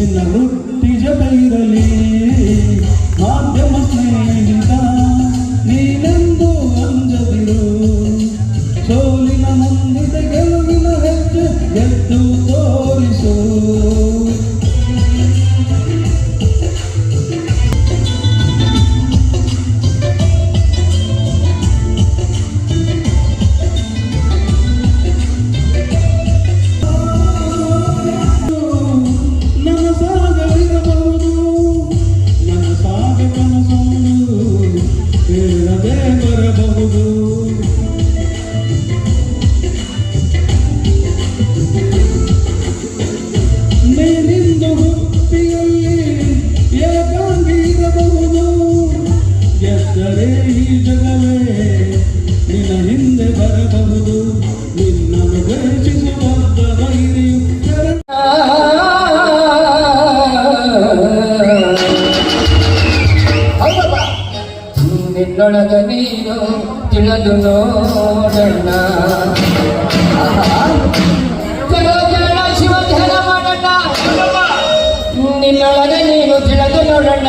ನಿನ್ನ ಹುಟ್ಟಿ ಜೊತೆ ಇರಲಿ ಮಾಧ್ಯಮ ಸ್ನೇಹಿತ ನೀನೆಂದು ಅಂಜದಿರು. ಸೋಲಿನ ಮುಂದಿದೆ ಗೆಲುವಿನ ಹೆಜ್ಜೆ ಎದ್ದು ತೋರಿಸು. ಎತ್ತರೆ ಈ ಜಗವೇ, ನಿನ್ನ ಹಿಂದೆ ಬರಬಹುದು ನಿನ್ನನ್ನು ಧೈರ್ಯ ನಿನ್ನೊಳಗ ನೀನು ತಿಳಿದು ನೋಡಣ್ಣ. ಜನ ಶಿವ ಧ್ಯಾನ ಮಾಡೋಣ ನಿನ್ನೊಳಗ ನೀನು ತಿಳಿದು ನೋಡಣ್ಣ.